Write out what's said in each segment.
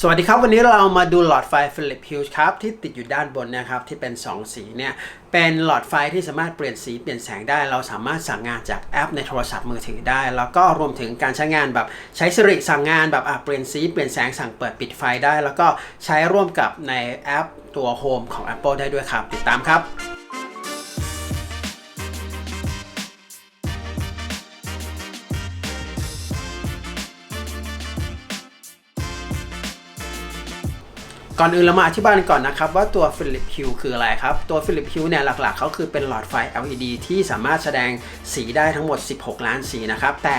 สวัสดีครับ วันนี้เรามาดูหลอดไฟ Philips Hue ครับ ที่ติดอยู่ด้านบนนะครับ ที่เป็น 2 สีเนี่ย เป็นหลอดไฟที่สามารถเปลี่ยนสีเปลี่ยนแสงได้ เราสามารถสั่งงานจากแอปในโทรศัพท์มือถือได้ แล้วก็รวมถึงการใช้งานแบบใช้สิริสั่งงานแบบอะเปลี่ยนสีเปลี่ยนแสงสั่งเปิดปิดไฟได้ แล้วก็ใช้ร่วมกับในแอปตัว Home ของ Apple ได้ด้วยครับ ติดตามครับ ก่อนอื่นเรามาอธิบายกันก่อนนะครับว่าตัว Philips Hue คืออะไรครับ ตัว Philips Hue เนี่ยหลักๆเขาคือเป็นหลอดไฟ LED ที่สามารถแสดงสีได้ทั้งหมด 16 ล้านสีนะครับ แต่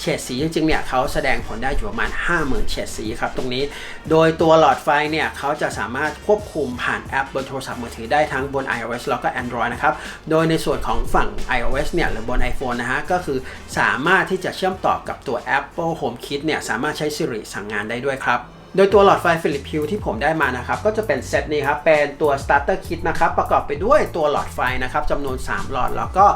เฉดสีจริงๆเนี่ยเขาแสดงผลได้อยู่ประมาณ 50,000 เฉดสีครับตรงนี้ โดยตัวหลอดไฟเนี่ยเขาจะสามารถควบคุมผ่านแอปบนโทรศัพท์มือถือได้ทั้งบน iOS แล้วก็ Android นะครับ โดยในส่วนของฝั่ง iOS เนี่ยหรือบน iPhone นะฮะก็คือสามารถที่จะเชื่อมต่อกับตัว Apple HomeKit เนี่ยสามารถใช้ Siri สั่งงานได้ด้วยครับ โดยตัวหลอดไฟ Philips Hue ที่ผมได้มานะครับ ก็จะเป็นเซตนี้ครับ เป็นตัว starter kit นะครับ ประกอบไปด้วยตัวหลอดไฟนะครับจำนวน 3 หลอด แล้วก็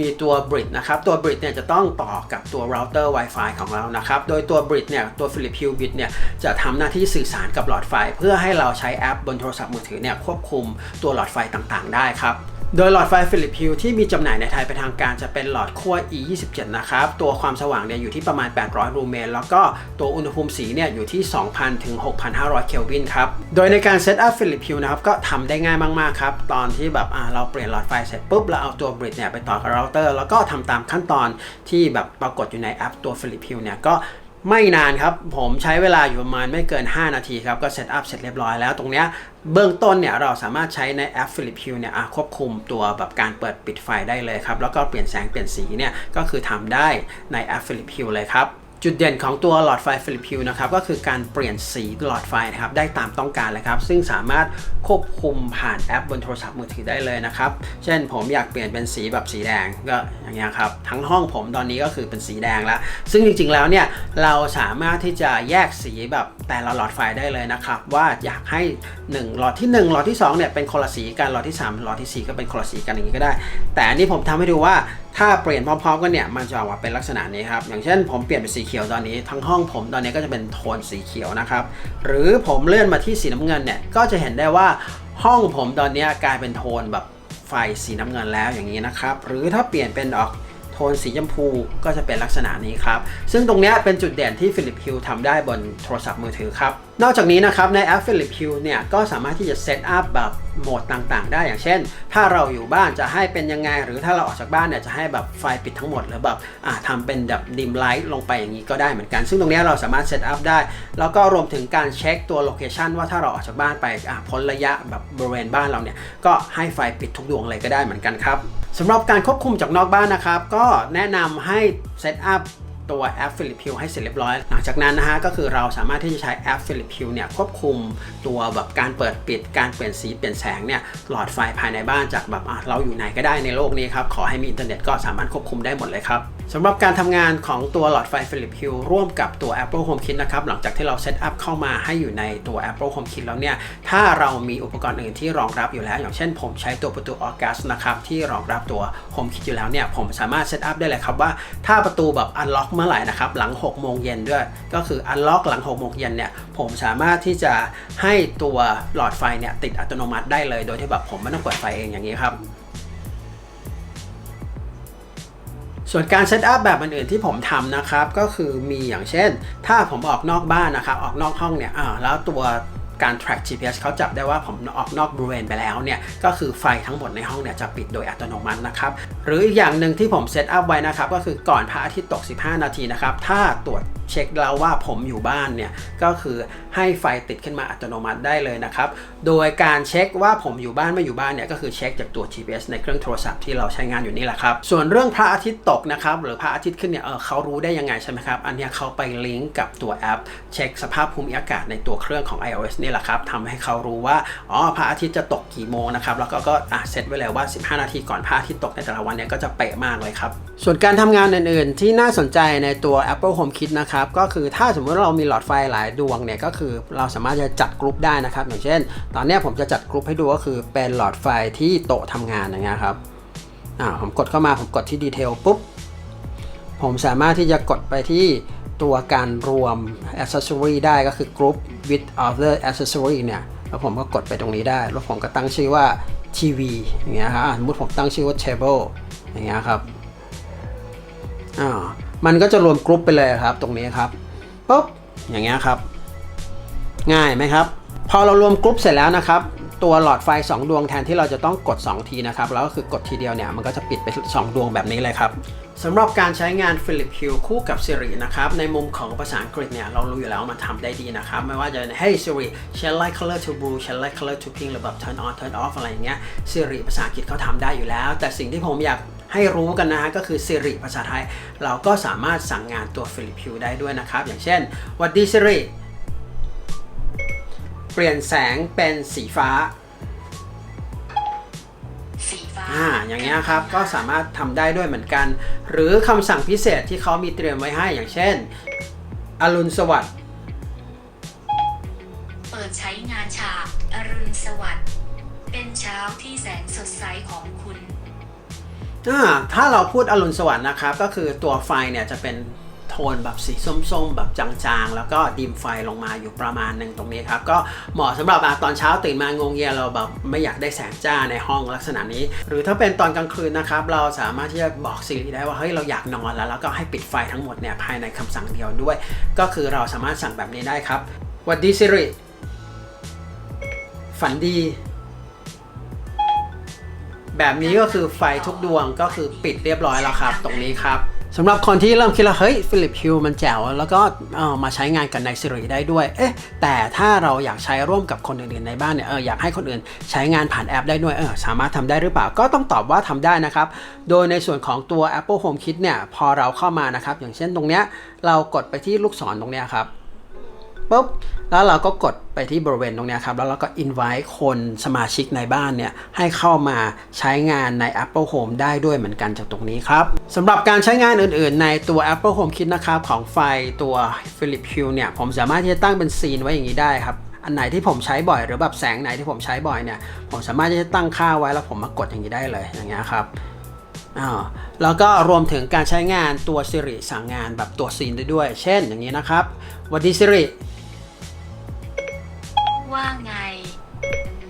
มีตัว bridge นะครับ ตัว bridge เนี่ยจะต้องต่อกับตัว router Wi-Fi ของเรานะครับ โดยตัว bridge เนี่ย ตัว Philips Hue bridge เนี่ย จะทำหน้าที่สื่อสารกับหลอดไฟ เพื่อให้เราใช้แอปบนโทรศัพท์มือถือเนี่ยควบคุมตัวหลอดไฟต่างๆ ได้ครับ โดยหลอดไฟ Philips Hue ที่มีจำหน่ายในไทยเป็นทางการจะเป็นหลอดขั้ว E27 นะครับ ตัวความสว่างเนี่ยอยู่ที่ประมาณ 800ลูเมน แล้วก็ตัวอุณหภูมิสีเนี่ยอยู่ที่ 2,000 ถึง 6,500 เคลวินครับ โดยในการเซตอัพ Philips Hue นะครับก็ทำได้ง่ายมาก ๆ ครับ ตอนที่แบบเราเปลี่ยนหลอดไฟเสร็จปุ๊บเราเอาตัวบริดเนี่ยไปต่อกับเราเตอร์ แล้วก็ทำตามขั้นตอนที่แบบปรากฏอยู่ในแอปตัว Philips Hue เนี่ยก็ ไม่นานครับ ผมใช้เวลาอยู่ประมาณไม่เกิน 5 นาทีครับ ก็เซตอัพเสร็จเรียบร้อยแล้ว ตรงเนี้ยเบื้องต้นเนี่ยเราสามารถใช้ในแอป Philips Hue เนี่ยควบคุมตัวแบบการเปิดปิดไฟได้เลยครับ แล้วก็เปลี่ยนแสงเปลี่ยนสีเนี่ยก็คือทำได้ในแอป Philips Hue เลยครับ จุดเด่นของตัวหลอดไฟ Philips Hue นะครับก็คือการเปลี่ยนสีหลอดไฟนะครับได้ตามต้องการเลยครับซึ่งสามารถควบคุมผ่านแอปบนโทรศัพท์มือถือได้เลยนะครับเช่นผมอยากเปลี่ยนเป็นสีแบบสีแดงก็อย่างเงี้ยครับทั้งห้องผมตอนนี้ก็คือเป็นสีแดงแล้ว ซึ่งจริงๆแล้วเนี่ยเราสามารถที่จะแยกสีแบบแต่ละหลอดไฟได้เลยนะครับว่าอยากให้ 1 หลอดที่ 1 หลอดที่2เนี่ยเป็นคนละสีกันหลอดที่ 3 หลอดทีสี่4 ก็เป็นคนละสีกันอย่างนี้ก็ได้ แต่อันนี้ผมทำให้ดูว่า ถ้าเปลี่ยนพร้อมๆกันเนี่ยมันจะออกมาเป็นลักษณะนี้ครับ อย่างเช่นผมเปลี่ยนเป็นสีเขียวตอนนี้ ทั้งห้องผมตอนนี้ก็จะเป็นโทนสีเขียวนะครับ หรือผมเลื่อนมาที่สีน้ำเงินเนี่ยก็จะเห็นได้ว่าห้องผมตอนนี้กลายเป็นโทนแบบไฟสีน้ำเงินแล้วอย่างนี้นะครับ หรือถ้าเปลี่ยนเป็นออก ทนสีชมพูก็จะเป็นลักษณะนี้ครับ ซึ่งตรงนี้เป็นจุดเด่นที่ Philip Hue ทำได้บนโทรศัพท์มือถือครับ นอกจากนี้นะครับในแอป Philip Hue เนี่ยก็สามารถที่จะเซตอัพแบบโหมดต่างๆ ได้อย่างเช่น ถ้าเราอยู่บ้านจะให้เป็นยังไง หรือถ้าเราออกจากบ้านเนี่ยจะให้แบบไฟปิดทั้งหมด หรือแบบทำเป็นแบบดิมไลท์ลงไปอย่างนี้ก็ได้เหมือนกัน ซึ่งตรงนี้เราสามารถเซตอัพได้ แล้วก็รวมถึงการเช็คตัวโลเคชันว่าถ้าเราออกจากบ้านไปพ้นระยะแบบบริเวณบ้านเราเนี่ยก็ให้ไฟปิดทุกดวงเลยก็ได้เหมือนกันครับสำหรับการควบคุมจากนอกบ้านนะครับก็แนะนำให้เซตอัพ ตัวแอป Philips Hue ให้เสร็จเรียบร้อย หลังจากนั้นนะฮะก็คือเราสามารถที่จะใช้แอป Philips Hue เนี่ยควบคุมตัวแบบการเปิดปิดการเปลี่ยนสีเปลี่ยนแสงเนี่ยหลอดไฟภายในบ้านจากแบบเราอยู่ไหนก็ได้ในโลกนี้ครับ ขอให้มีอินเทอร์เน็ตก็สามารถควบคุมได้หมดเลยครับสำหรับการทำงานของตัวหลอดไฟ Philips Hue ร่วมกับตัว Apple HomeKit นะครับหลังจากที่เราเซตอัพเข้ามาให้อยู่ในตัว Apple HomeKit แล้วเนี่ยถ้าเรามีอุปกรณ์อื่นที่รองรับอยู่แล้ว อย่างเช่น ผมใช้ตัวประตู August นะครับที่รองรับตัว HomeKit อยู่แล้วเนี่ยผมสามารถเซตอัพได้เลยครับว่าถ้าประตูแบบ unlock เมื่อไหร่นะครับหลัง6โมงเย็นด้วย ก็คือ unlock หลัง6โมงเย็นเนี่ยผมสามารถที่จะให้ตัวหลอดไฟเนี่ยติดอัตโนมัติได้เลย โดยที่แบบผมไม่ต้องเปิดไฟเองอย่างนี้ครับส่วนการเซตอัพแบบอื่นๆที่ผมทำนะครับ ก็คือมีอย่างเช่น ถ้าผมออกนอกบ้านนะครับ ออกนอกห้องเนี่ยอ่าแล้วตัว การ track GPS เขาจับได้ว่าผมออกนอกบริเวณไปแล้วเนี่ยก็คือไฟทั้งหมดในห้องเนี่ยจะปิดโดยอัตโนมัตินะครับหรืออีกอย่างหนึ่งที่ผมเซตอัพไว้นะครับก็คือก่อนพระอาทิตย์ตก 15 นาทีนะครับถ้าตรวจ เช็คแล้วว่าผมอยู่บ้านเนี่ยก็คือให้ไฟติดขึ้นมาอัตโนมัติได้เลยนะครับ โดยการเช็คว่าผมอยู่บ้านไม่อยู่บ้านเนี่ยก็คือเช็คจากตัว GPS ในเครื่องโทรศัพท์ที่เราใช้งานอยู่นี่แหละครับ ส่วนเรื่องพระอาทิตย์ตกนะครับหรือพระอาทิตย์ขึ้นเนี่ยเออเขารู้ได้ยังไงใช่ไหมครับ อันนี้เขาไปลิงก์กับตัวแอป เช็คสภาพภูมิอากาศในตัวเครื่องของ iOS นี่แหละครับทำให้เขารู้ว่าอ๋อพระอาทิตย์จะตกกี่โมงนะครับแล้วก็ก็อะเซตไว้เลยว่า 15 นาทีก่อนพระอาทิตย์ตกในแต่ละวันเนี่ยก็จะเป๊ะมากเลยครับส่วนการทำงานอื่น ๆ ที่น่าสนใจในตัว Apple HomeKit นะครับก็คือถ้าสมมติว่าเรามีหลอดไฟหลายดวงเนี่ยก็คือเราสามารถจะจัดกลุ่มได้นะครับอย่างเช่น ตอนนี้ผมจะจัดกลุ่มให้ดูก็คือเป็นหลอดไฟที่โต๊ะทำงานอย่างเงี้ยครับอ่าผมกดเข้ามาผมกดที่ดีเทลปุ๊บผมสามารถที่จะกดไปที่ตัวการรวม accessory ได้ก็คือกรุ๊ป with other accessory เนี่ยแล้วผมก็กดไปตรงนี้ได้ แล้วผมก็ตั้งชื่อว่าทีวีอย่างเงี้ยครับสมมติผมตั้งชื่อว่า table อย่างเงี้ยครับอ่า มันก็จะรวมกรุ๊ปไปเลยครับ ตรงนี้ครับปุ๊บอย่างเงี้ยครับ ง่ายไหมครับ พอเรารวมกรุ๊ปเสร็จแล้วนะครับ ตัวหลอดไฟ 2 ดวงแทนที่เราจะต้องกด 2 ทีนะครับ แล้วก็คือกดทีเดียวเนี่ยมันก็จะปิดไป 2 ดวงแบบนี้เลยครับสำหรับการใช้งาน Philip Hue คู่กับ Siri นะครับ ในมุมของภาษาอังกฤษเนี่ย เรารู้อยู่แล้วมันทำได้ดีนะครับ ไม่ว่าจะ Hey Siri change light color to blue change light color to pink หรือแบบ turn on turn off อะไรอย่างเงี้ย Siri ภาษาอังกฤษเขาทำได้อยู่แล้ว แต่สิ่งที่ผมอยาก ให้รู้กันนะฮะก็คือ Siri ภาษาไทย เราก็สามารถสั่งงานตัว Philip Hue ได้ด้วยนะครับ อย่างเช่นวัดดี Siri เปลี่ยนแสงเป็นสีฟ้าสีฟ้าอ่าอย่างเงี้ยครับก็สามารถทำได้ด้วยเหมือนกัน หรือคำสั่งพิเศษที่เขามีเตรียมไว้ให้อย่างเช่น อรุณสวัสดิ์เปิดใช้งานฉากอรุณสวัสดิ์เป็นเช้าที่แสนสดใสของคุณ อ่าถ้าเราพูดอรุณสวัสดิ์นะครับ ก็คือตัวไฟเนี่ยจะเป็นโทนแบบสีส้มๆ แบบจางๆ แล้วก็ดิมไฟลงมาอยู่ประมาณหนึ่งตรงนี้ครับ ก็เหมาะสำหรับอตอนเช้าตื่นมางงเงียเราแบบไม่อยากได้แสงจ้าในห้องลักษณะนี้ หรือถ้าเป็นตอนกลางคืนนะครับ เราสามารถที่จะบอกสิริได้ว่าเฮ้ยเราอยากนอนแล้ว แล้วก็ให้ปิดไฟทั้งหมดเนี่ยภายในคำสั่งเดียวด้วย ก็คือเราสามารถสั่งแบบนี้ได้ครับวัดดีสิริฝันดี แบบนี้ก็คือไฟทุกดวงก็คือปิดเรียบร้อยแล้วครับ ตรงนี้ครับสำหรับคนที่เริ่มคิดแล้วเฮ้ยฟิลิปฮิวมันแจ๋วแล้วก็เออมาใช้งานกับในสิริได้ด้วย เอ๊ะ แต่ถ้าเราอยากใช้ร่วมกับคนอื่นๆในบ้านเนี่ยเอออยากให้คนอื่นใช้งานผ่านแอปได้ด้วยเออสามารถทำได้หรือเปล่าก็ต้องตอบว่าทำได้นะครับ โดยในส่วนของตัว Apple Home Kit เนี่ยพอเราเข้ามานะครับ อย่างเช่นตรงเนี้ยเรากดไปที่ลูกศรตรงเนี้ยครับ ปุ๊บแล้วเราก็กดไปที่บริเวณตรงนี้ครับ แล้วเราก็ invite คนสมาชิกในบ้านเนี่ย ให้เข้ามาใช้งานใน Apple Home ได้ด้วยเหมือนกันจากตรงนี้ครับสำหรับการใช้งานอื่นๆ ในตัว Apple Home Kit นะครับของไฟตัว Philip Hue เนี่ย ผมสามารถที่จะตั้งเป็นซีนไว้อย่างนี้ได้ครับอันไหนที่ผมใช้บ่อยหรือแบบแสงไหนที่ผมใช้บ่อยเนี่ยผมสามารถที่จะตั้งค่าไว้แล้วผมมากดอย่างนี้ได้เลยอย่างเงี้ยครับอ่าแล้วก็รวมถึงการใช้งานตัว Siri สั่งงานแบบตัวซีนได้ด้วย เช่นอย่างนี้นะครับวัสดี Siri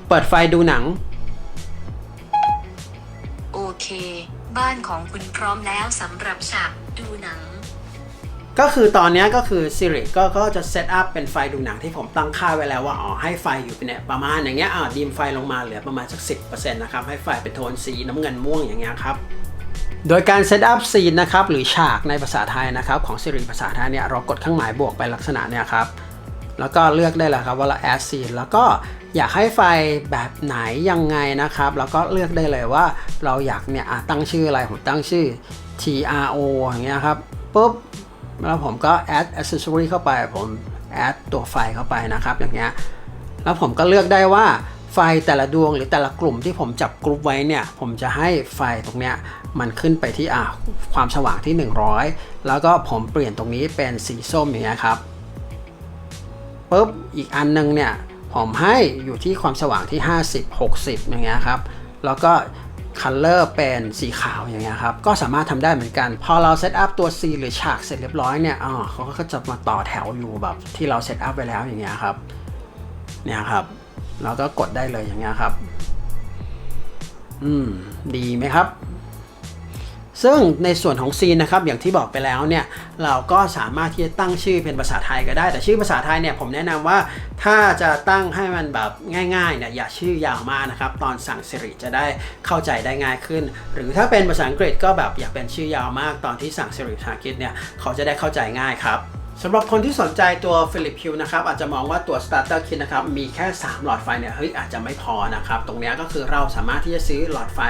เปิดไฟดูหนัง โอเค บ้านของคุณพร้อมแล้วสำหรับฉากดูหนัง ก็คือตอนเนี้ยก็คือ Siri ก็ก็จะเซตอัพเป็นไฟดูหนังที่ผมตั้งค่าไว้แล้วว่าอ๋อให้ไฟอยู่เป็นเนี่ยประมาณอย่างเงี้ยอ่าดีมไฟลงมาเหลือประมาณสัก 10%นะครับ ให้ไฟเป็นโทนสีน้ำเงินม่วงอย่างเงี้ยครับโดยการเซตอัพซีนนะครับหรือฉากในภาษาไทยนะครับของ Siri ภาษาไทยเนี่ยเรากดเครื่องหมายบวกไปลักษณะเนี่ยครับ แล้วก็เลือกได้เลยครับว่าเรา add scene แล้วก็อยากให้ไฟแบบไหนยังไงนะครับ แล้วก็เลือกได้เลยว่าเราอยากเนี่ยตั้งชื่ออะไรผมตั้งชื่อ TRO อย่างเงี้ยครับปุ๊บแล้วผมก็ add accessory เข้าไป ผม add ตัวไฟเข้าไปนะครับ อย่างเงี้ยแล้วผมก็เลือกได้ว่าไฟแต่ละดวงหรือแต่ละกลุ่มที่ผมจับกลุ่มไว้เนี่ย ผมจะให้ไฟตรงเนี้ยมันขึ้นไปที่อะความสว่างที่ 100 แล้วก็ผมเปลี่ยนตรงนี้เป็นสีส้มอย่างเงี้ยครับ ปุ๊บอีกอันนึงเนี่ยผมให้อยู่ที่ความสว่างที่ 50 60 อย่างเงี้ยครับแล้วก็คัลเลอร์เป็นสีขาวอย่างเงี้ยครับ ก็สามารถทำได้เหมือนกัน พอเราเซตอัพตัว C หรือฉากเสร็จเรียบร้อยเนี่ยอ๋อเขาก็จะมาต่อแถวอยู่แบบที่เราเซตอัพไปแล้วอย่างเงี้ยครับ เนี่ยครับ เราก็กดได้เลยอย่างเงี้ยครับ อืม ดีไหมครับ ซึ่งในส่วนของซีนนะครับอย่างที่บอกไปแล้วเนี่ยเราก็สามารถที่จะตั้งชื่อเป็นภาษาไทยก็ได้ แต่ชื่อภาษาไทยเนี่ยผมแนะนำว่าถ้าจะตั้งให้มันแบบง่ายๆเนี่ยอย่าชื่อยาวมากนะครับตอนสั่ง Siri จะได้เข้าใจได้ง่ายขึ้น หรือถ้าเป็นภาษาอังกฤษก็แบบอย่าเป็นชื่อยาวมากตอนที่สั่ง Siri ภาษาอังกฤษเนี่ยเขาจะได้เข้าใจง่ายครับสำหรับคนที่สนใจตัว Philip Hue นะครับอาจจะมองว่าตัว Starter Kit นะครับมีแค่ 3 หลอดไฟเนี่ยเฮ้ยอาจจะไม่พอนะครับ ตรงนี้ก็คือเราสามารถที่จะซื้อหลอดไฟ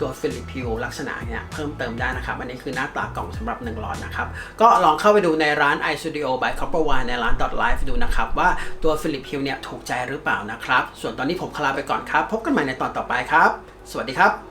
ตัวฟิลิปพิวลักษณะเนี่ยเพิ่มเติมได้นะครับ อันนี้คือหน้าตากล่องสำหรับ1หลอดนะครับ ก็ลองเข้าไปดูในร้าน iStudio by Copper One ในร้าน .live ดูนะครับ ว่าตัวฟิลิปพิวเนี่ยถูกใจหรือเปล่านะครับ ส่วนตอนนี้ผมคลาไปก่อนครับ พบกันใหม่ในตอนต่อไปครับ สวัสดีครับ